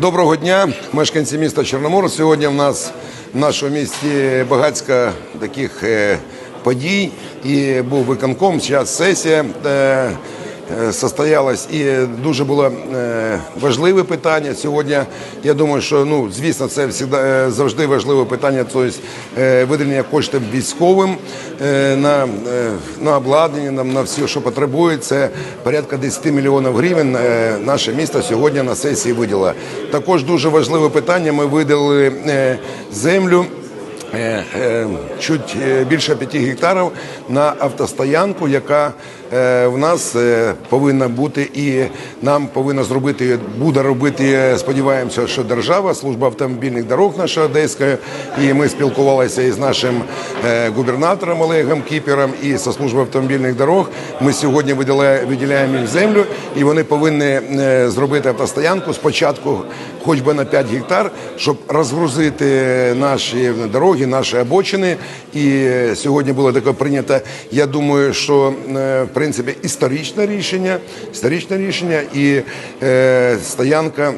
Доброго дня, мешканці міста Чорномор. Сьогодні в нас в нашому місті багатська таких е, подій. І був виконком, зараз сесія е, состоялась. І дуже було е, важливе питання. Сьогодні я думаю, що ну звісно, це завжди, е, завжди важливе питання. Тобто виділення коштів військовим на, на обладнання, на, на все, що потребує. Це порядка 10 мільйонів гривень. Наше місто сьогодні на сесії виділило. Також дуже важливе питання. Ми виділили е, землю. Чуть більше 5 гектарів на автостоянку, яка в нас е, повинна бути, і нам повинна зробити, буде робити. е, Сподіваємося, що держава, служба автомобільних дорог наша одеська, і ми спілкувалися із нашим е, губернатором Олегом Кіпером і зі служби автомобільних дорог. Ми сьогодні виділяємо, їм землю, і вони повинні е, зробити автостоянку спочатку, хоч би на 5 гектар, щоб розгрузити наші дороги, наші обочини. І е, сьогодні було таке прийнято. Я думаю, що е, в принципі історичне рішення, історичне рішення і е, стоянка.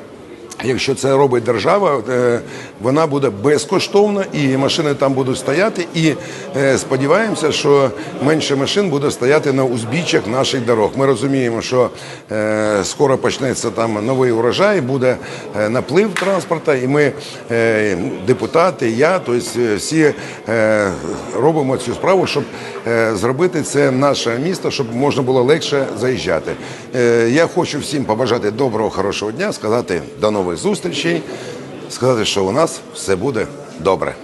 Якщо це робить держава, е, вона буде безкоштовна, і машини там будуть стояти. І е, сподіваємося, що менше машин буде стояти на узбіччях наших дорог. Ми розуміємо, що е, скоро почнеться там новий урожай, буде наплив транспорту, і ми, депутати, я, тобто всі робимо цю справу, щоб зробити це наше місто, щоб можна було легше заїжджати. Я хочу всім побажати доброго, хорошого дня, сказати до нових зустрічей, сказати, що у нас все буде добре.